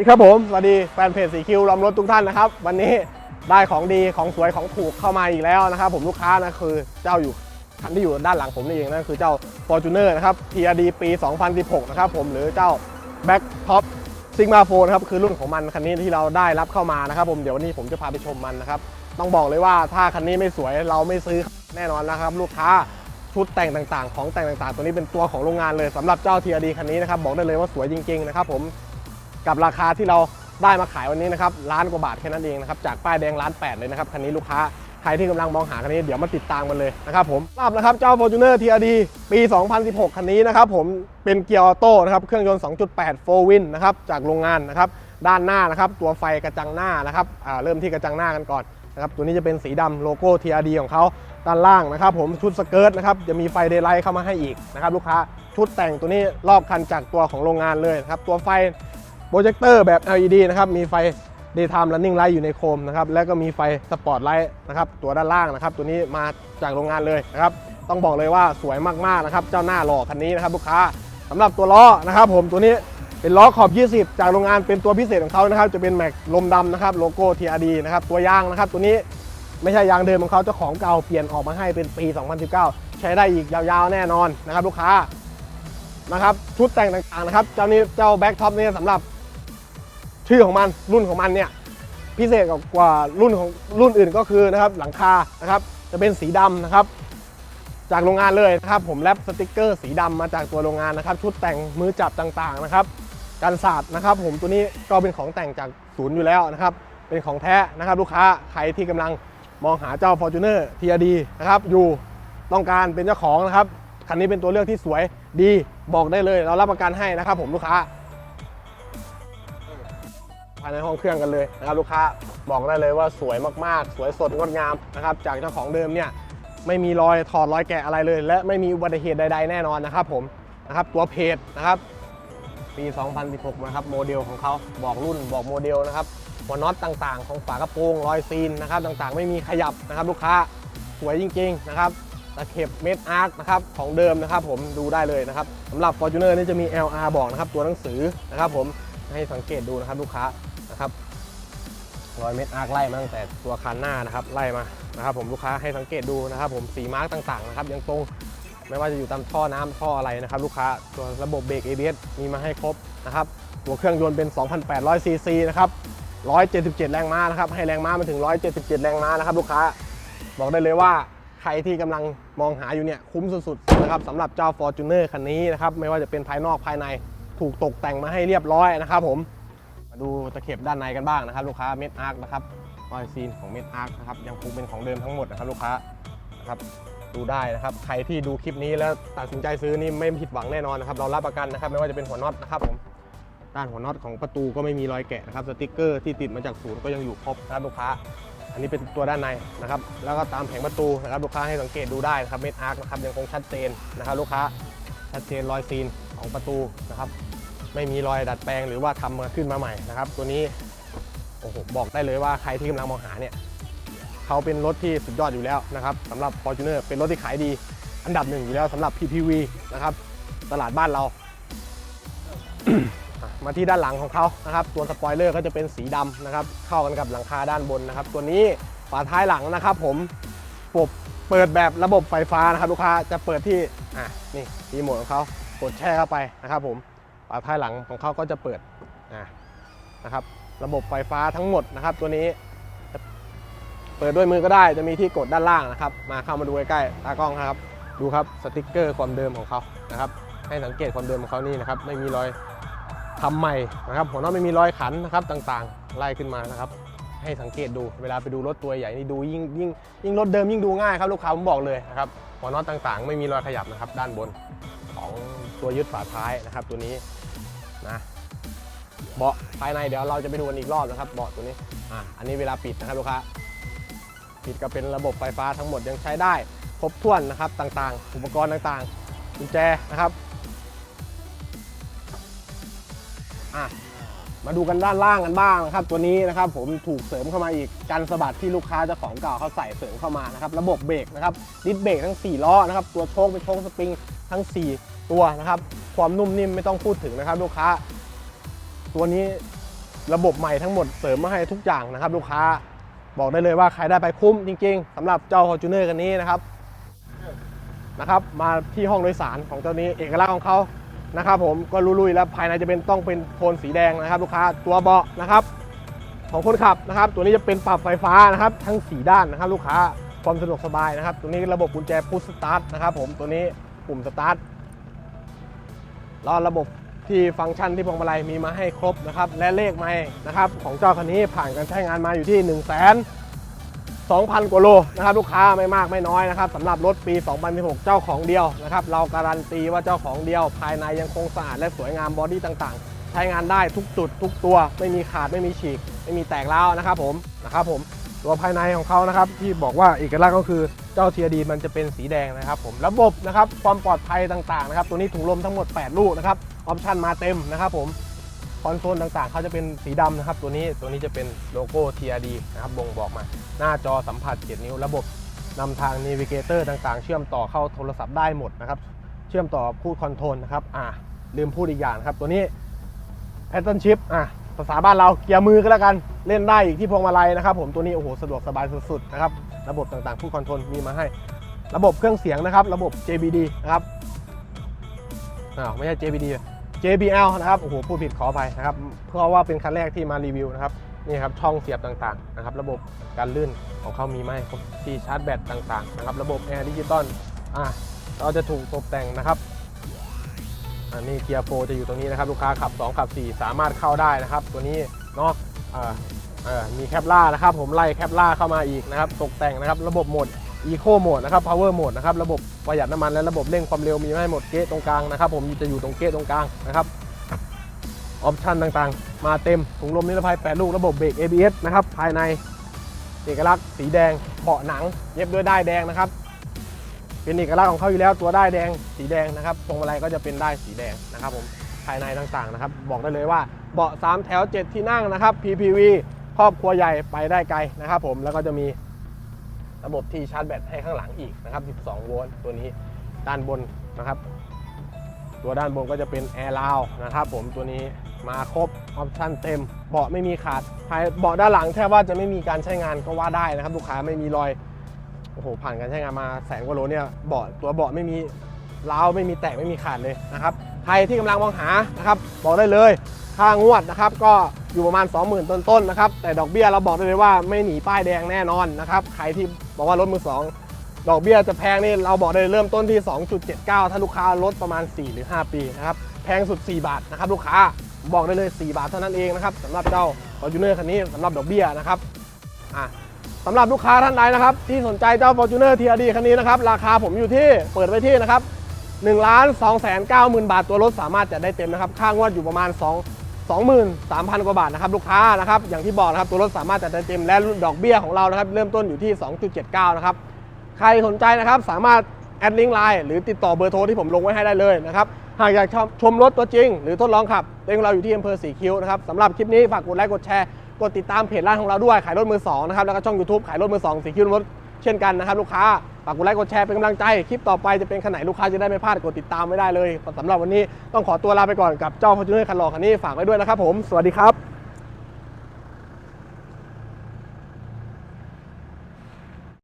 สวัสดีครับผมสวัสดีแฟนเพจสีคิวลอมรถทุกท่านนะครับ วันนี้ได้ของดีของสวยของถูกเข้ามาอีกแล้วนะครับ ผมลูกค้านะคือเจ้าอยู่คันที่อยู่ด้านหลังผมนี่เองนั่นคือเจ้า Fortuner นะครับ TRD ปี 2016 นะครับผมหรือเจ้า Back Top Sigma 4นะครับคือรุ่นของมันคันนี้ที่เราได้รับเข้ามานะครับ ผมเดี๋ยววันนี้ผมจะพาไปชมมันนะครับต้องบอกเลยว่าถ้าคันนี้ไม่สวยเราไม่ซื้อแน่นอนนะครับ ลูกค้าชุดแต่งต่างๆ ของแต่งต่างๆ ตัวนี้เป็นตัวของโรงงานเลยสำหรับเจ้า TRD คันนี้นะครับบอกได้เลยว่าสวยจริงๆนะครับผม กับราคาที่เราได้มาขายวันนี้นะครับล้านกว่าบาทแค่นั้นเองนะครับจากป้ายแดงล้านแปดเลยนะครับคันนี้ลูกค้าใครที่กำลังมองหาคันนี้เดี๋ยวมาติดตามกันเลยนะครับผมราบนะครับเจ้า Fortuner TRD ปี 2016 คันนี้นะครับผมเป็นเกียร์ออโต้นะครับเครื่องยนต์ 2.8 4 win นะครับจากโรงงานนะครับด้านหน้านะครับตัวไฟกระจังหน้านะครับเริ่มที่กระจังหน้ากันก่อนนะครับตัวนี้จะเป็นสีดำโลโก้ TRD ของเขาด้านล่างนะครับผมชุดสเกิร์ตนะครับจะมีไฟเดย์ไลท์เข้ามาให้อีกนะครับลูกค้าชุดแต่งตัวนี้รอบคันจากตัวของโรงงานเลยนะครับตัวไฟ โปรเจคเตอร์แบบ LED นะครับ มีไฟ daytime running light อยู่ในโคมนะครับ แล้วก็มีไฟสปอตไลท์นะครับ ตัวด้านล่างนะครับ ตัวนี้มาจากโรงงานเลยนะครับ ต้องบอกเลยว่าสวยมากๆนะครับ เจ้าหน้าหล่อคันนี้นะครับลูกค้าสำหรับตัวล้อนะครับ ผมตัวนี้เป็นล้อขอบ 20 จากโรงงานเป็นตัวพิเศษของเขานะครับ จะเป็นแม็กลมดำนะครับ โลโก้ TRD นะครับ ตัวยางนะครับ ตัวนี้ไม่ใช่ยางเดิมของเขาเจ้าของเก่าเปลี่ยนออกมาให้เป็นปี 2019 ใช้ได้อีกยาวๆ แน่นอนนะครับ ลูกค้านะครับชุดแต่งต่างๆนะครับ เจ้านี้เจ้าแบ็กท็อปนี่สำหรับ ชื่อของมันรุ่นของมันเนี่ยพิเศษกว่ารุ่นของรุ่นอื่นก็คือนะครับหลังคานะครับจะเป็นสีดำนะครับ จากโรงงานเลยนะครับ ผมแรปสติกเกอร์สีดำมาจากตัวโรงงานนะครับ ชุดแต่งมือจับต่างๆนะครับกันศาสตร์นะครับ ผมตัวนี้ก็เป็นของแต่งจากศูนย์อยู่แล้วนะครับ เป็นของแท้นะครับลูกค้าใครที่กำลังมองหาเจ้า Fortuner TRD นะครับอยู่ต้องการเป็นเจ้าของนะครับคันนี้เป็นตัวเลือกที่สวยดีบอกได้เลย เรารับประกันให้นะครับ ผมลูกค้า ภายในห้องเครื่องกันเลยนะครับลูกค้าบอกได้เลยว่าสวยมากๆ สวยสดงดงามนะครับจากเจ้าของเดิมเนี่ยไม่มีรอยถอดรอยแกะอะไรเลย และไม่มีอุบัติเหตุใด ๆ แน่นอนนะครับผมนะครับตัวเพจนะครับปี 2016 นะครับโมเดลของเขาบอกรุ่นบอกโมเดลนะครับหัวน็อตต่างๆ ของฝากระโปรงรอยซีนนะครับต่างๆ ไม่มีขยับนะครับลูกค้าสวยจริง ๆ นะครับตะเข็บเม็ดอาร์ตนะครับของเดิมนะครับผมดูได้เลยนะครับสำหรับ Fortuner นี่จะมี LR บอกนะครับตัวหนังสือนะครับผม ให้สังเกตดูนะครับลูกค้านะครับรอยเม็ดอาร์คไล่มาตั้งแต่ตัวคันหน้านะครับไล่มานะครับ ผมลูกค้าให้สังเกตดูนะครับ ผมสีมาร์กต่างๆนะครับยังตรงไม่ว่าจะอยู่ตามท่อน้ำท่ออะไรนะครับลูกค้าตัวระบบเบรก ABS มีมาให้ครบนะครับตัวเครื่องยนต์เป็น 2,800 ซีซีนะครับ 177 แรงม้านะครับ ให้แรงม้ามาถึง 177 แรงม้านะครับ ลูกค้า บอกได้เลยว่าใครที่กำลังมองหาอยู่เนี่ยคุ้มสุดๆนะครับสำหรับเจ้า Fortuner คันนี้นะครับ ไม่ว่าจะเป็นภายนอกภายใน ถูกตกแต่งมาให้เรียบร้อยนะครับผมมาดูตะเข็บด้านในกันบ้างนะครับ ลูกค้าเม็ดอาร์คนะครับรอยซีนของเม็ดอาร์คนะครับยังคงเป็นของเดิมทั้งหมดนะครับลูกค้านะครับดูได้นะครับ ใครที่ดูคลิปนี้แล้วตัดสินใจซื้อนี่ไม่ผิดหวังแน่นอนนะครับ เรารับประกันนะครับ ไม่ว่าจะเป็นหัวน็อตนะครับผมด้านหัวน็อตของประตูก็ไม่มีรอยแกะนะครับสติกเกอร์ที่ติดมาจากศูนย์ก็ยังอยู่ครบนะครับลูกค้า อันนี้เป็นตัวด้านในนะครับ แล้วก็ตามแผงประตูนะครับลูกค้าให้สังเกตดูได้นะครับเม็ดอาร์คนะครับยังคงชัดเจนนะครับ ลูกค้าชัดเจนรอยซีนของประตูนะครับ ไม่มีรอยดัดแปลงหรือว่าทำมาขึ้นมาใหม่นะครับ ตัวนี้โอ้โหบอกได้เลยว่าใครที่กำลังมองหาเนี่ยเขาเป็นรถที่สุดยอดอยู่แล้วนะครับสำหรับ Fortuner เป็นรถที่ขายดี อันดับหนึ่งอยู่แล้วสำหรับ PPV นะครับตลาดบ้านเรา มาที่ด้านหลังของเขานะครับ ตัวสปอยเลอร์ก็จะเป็นสีดำนะครับ เข้ากันกับหลังคาด้านบนนะครับ ตัวนี้ฝาท้ายหลังนะครับ ผมปบเปิดแบบระบบไฟฟ้านะครับลูกค้าจะเปิดที่อะนี่รีโมทของเขากดแช่เข้าไปนะครับผม ฝาท้ายหลังของเขาก็จะเปิดนะครับ ระบบไฟฟ้าทั้งหมดนะครับ ตัวนี้ เปิดด้วยมือก็ได้จะมีที่กดด้านล่างนะครับ มาเข้ามาดูใกล้ๆตากล้องนะครับ ดูครับสติกเกอร์ความเดิมของเขานะครับ ให้สังเกตความเดิมของเขานี่นะครับ ไม่มีรอยทำใหม่นะครับหัวน็อตไม่มีรอยขันนะครับต่างๆ ไล่ขึ้นมานะครับ ให้สังเกตดูเวลาไปดูรถตัวใหญ่นี่ดูยิ่งยิ่งยิ่งรถเดิมยิ่งดูง่ายครับลูกค้าผมบอกเลยนะครับหัวน็อตต่างๆ ไม่มีรอยขยับนะครับ ด้านบนของตัวยึดฝาท้ายนะครับ ตัวนี้ นะเบาะภายในเดี๋ยวเราจะไปดูกันอีกรอบนะครับเบาะตัวนี้อะอันนี้เวลาปิดนะครับลูกค้าปิดก็เป็นระบบไฟฟ้าทั้งหมดยังใช้ได้ ครบถ้วนนะครับต่างๆ อุปกรณ์ต่างๆกุญแจนะครับอะมาดูกันด้านล่างกันบ้างนะครับ ตัวนี้นะครับผมถูกเสริมเข้ามาอีกกันสะบัดที่ลูกค้าเจ้าของเก่าเขาใส่เสริมเข้ามานะครับ ระบบเบรกนะครับดิสเบรกทั้ง 4 ล้อนะครับ ตัวโชคเป็นโชคสปริง ทั้ง 4 ตัวนะครับ ความนุ่มนิ่มไม่ต้องพูดถึงนะครับ ลูกค้า ตัวนี้ระบบใหม่ทั้งหมดเสริมมาให้ทุกอย่างนะครับ ลูกค้าบอกได้เลยว่าใครได้ไปคุ้มจริง ๆสำหรับเจ้า Fortuner กันนี้นะครับนะครับมาที่ห้องโดยสารของเจ้านี้เอกลักษณ์ของเขานะครับ ผมก็ลุยๆแล้วภายในจะเป็นต้องเป็นโทนสีแดงนะครับ ลูกค้าตัวเบาะนะครับ ของคนขับนะครับ ตัวนี้จะเป็นปรับไฟฟ้านะครับ ทั้ง 4 ด้านนะครับ ลูกค้าความสะดวกสบายนะครับ ตัวนี้ระบบกุญแจพุชสตาร์ทนะครับ ผมตัวนี้ ปุ่มสตาร์ทแล้วระบบที่ฟังก์ชันที่พวงมาลัยมีมาให้ครบนะครับ และเลขไม่นะครับ ของเจ้าคันนี้ผ่านการใช้งานมาอยู่ที่1 2 0 0 0 กว่าโลนะครับ ลูกค้าไม่มากไม่น้อยนะครับสำหรับรถปี 2016 เจ้าของเดียวนะครับ เราการันตีว่าเจ้าของเดียว ภายในยังคงสะอาดและสวยงามบอดี้ต่างๆ ใช้งานได้ทุกจุดทุกตัว ไม่มีขาดไม่มีฉีก ไม่มีแตกร้าวนะครับผมนะครับผม ตัวภายในของเขานะครับ ที่บอกว่าเอกลักษณ์ก็คือเจ้า TRD มันจะเป็นสีแดงนะครับ ผมระบบนะครับความปลอดภัยต่างๆนะครับตัวนี้ถุงลมทั้งหมด 8 ลูกนะครับออปชันมาเต็มนะครับผมคอนโซลต่างๆ เขาจะเป็นสีดำนะครับ ตัวนี้ตัวนี้จะเป็นโลโก้ TRD นะครับบ่งบอกมา หน้าจอสัมผัส 7 นิ้ว ระบบนำทาง n ี v เกเตอร์ต่างๆ เชื่อมต่อเข้าโทรศัพท์ได้หมดนะครับ เชื่อมต่อพูดคอนโทรลนะครับ อ่าลืมพูดอีกอย่างครับ ตัวนี้แพทเทิร์นชิพอะ ภาษาบ้านเราเกียร์มือก็แล้วกันเล่นได้อีกที่พวงมาลัยนะครับ ผมตัวนี้โอ้โหสะดวกสบายสุดๆนะครับระบบต่างๆผู้คอนโทรลมีมาให้ ระบบเครื่องเสียงนะครับ ระบบ JBD นะครับอ้าวไม่ใช่ JBD JBL นะครับโอ้โหพูดผิดขออภัยนะครับ เพราะว่าเป็นคันแรกที่มารีวิวนะครับนี่ครับช่องเสียบต่างๆนะครับ ระบบการลื่นของเขามีมาให้ครบที่ชาร์จแบตต่างๆนะครับ ระบบแอร์ดิจิตอลอะเราจะถูกตกแต่งนะครับ อันนี้เกียร์โฟจะอยู่ตรงนี้นะครับลูกค้าขับ 2 ขับ 4 สามารถเข้าได้นะครับ ตัวนี้เนาะมีแคปล่านะครับ ผมไล่แคปล่าเข้ามาอีกนะครับ ตกแต่งนะครับ ระบบโหมด Eco โหมดนะครับ Power โหมดนะครับ ระบบประหยัดน้ำมันและระบบเร่งความเร็วมีให้หมดเกตตรงกลางนะครับ ผมจะอยู่ตรงเกตตรงกลางนะครับออปชันต่างๆ มาเต็มถุงลมนิรภัย 8 ลูก ระบบเบรก ABS นะครับ ภายในเอกลักษณ์สีแดงเบาะหนัง เย็บด้วยด้ายแดงนะครับ เป็นเอกลักษณ์ของเขาอยู่แล้วตัวได้ายแดงสีแดงนะครับพวงมาลัยก็จะเป็นได้ายสีแดงนะครับผมภายในต่างๆนะครับบอกได้เลยว่าเบาะ3แถว 7 ที่นั่งนะครับ PPV ครอบครัวใหญ่ไปได้ไกลนะครับผมแล้วก็จะมีระบบที่ชาร์จแบตให้ข้างหลังอีกนะครับ 12 โวลต์ตัวนี้ด้านบนนะครับ ตัวด้านบนก็จะเป็นแอร์ราวนะครับผมตัวนี้มาครบออปชั่นเต็ม เบาะไม่มีขาดภายเบาะด้านหลังแทบว่าจะไม่มีการใช้งานก็ว่าได้นะครับ ลูกค้าไม่มีรอย โอ้โหผ่านการใช้งานมาแสนกว่าโลเนี่ยเบาะตัวเบาะไม่มีร้าวไม่มีแตกไม่มีขาดเลยนะครับใครที่กำลังมองหานะครับบอกได้เลยค่างวดนะครับก็อยู่ประมาณ 20,000 ต้นๆนะครับแต่ดอกเบี้ยเราบอกได้เลยว่าไม่หนีป้ายแดงแน่นอนนะครับใครที่บอกว่ารถมือสองดอกเบี้ยจะแพงนี่เราบอกได้เลยเริ่มต้นที่ 2.79 ถ้าลูกค้ารถประมาณ 4 หรือ 5 ปีนะครับแพงสุด 4 บาทนะครับลูกค้าบอกได้เลย 4 บาทเท่านั้นเองนะครับสำหรับเจ้า Fortuner คันนี้สำหรับดอกเบี้ยนะครับอะ สำหรับลูกค้าท่านใดนะครับ ที่สนใจเจ้า Fortuner TRD คันนี้นะครับ ราคาผมอยู่ที่เปิดไว้ที่นะครับ1ล้าน2แสน9หมื่นบาทตัวรถสามารถจัดได้เต็มนะครับ ค่างวดอยู่ประมาณ 2 23,000 กว่าบาทนะครับลูกค้านะครับอย่างที่บอกนะครับตัวรถสามารถจัดได้เต็มและดอกเบี้ยของเรานะครับ เริ่มต้นอยู่ที่ 2.79 นะครับ ใครสนใจนะครับสามารถแอดลิงก์ไลน์หรือติดต่อเบอร์โทรที่ผมลงไว้ให้ได้เลยนะครับ หากอยากชมชมรถตัวจริง หรือทดลองขับเต็งเราอยู่ที่อำเภอสีคิ้วนะครับสำหรับคลิปนี้ฝากกดไลค์กดแชร์ กดติดตามเพจร้านของเราด้วยขายรถมือสองนะครับแล้วก็ช่อง YouTube ขายรถมือสองสีคิ้วรถเช่นกันนะครับลูกค้าฝากกดไลค์กดแชร์เป็นกำลังใจ คลิปต่อไปจะเป็นขนไหนลูกค้าจะได้ไม่พลาดกดติดตามไม่ได้เลยสำหรับวันนี้ต้องขอตัวลาไปก่อนกับเจ้าพอจูเนอร์คันหล่อคันนี้ฝากไว้ด้วยนะครับผมสวัสดีครับ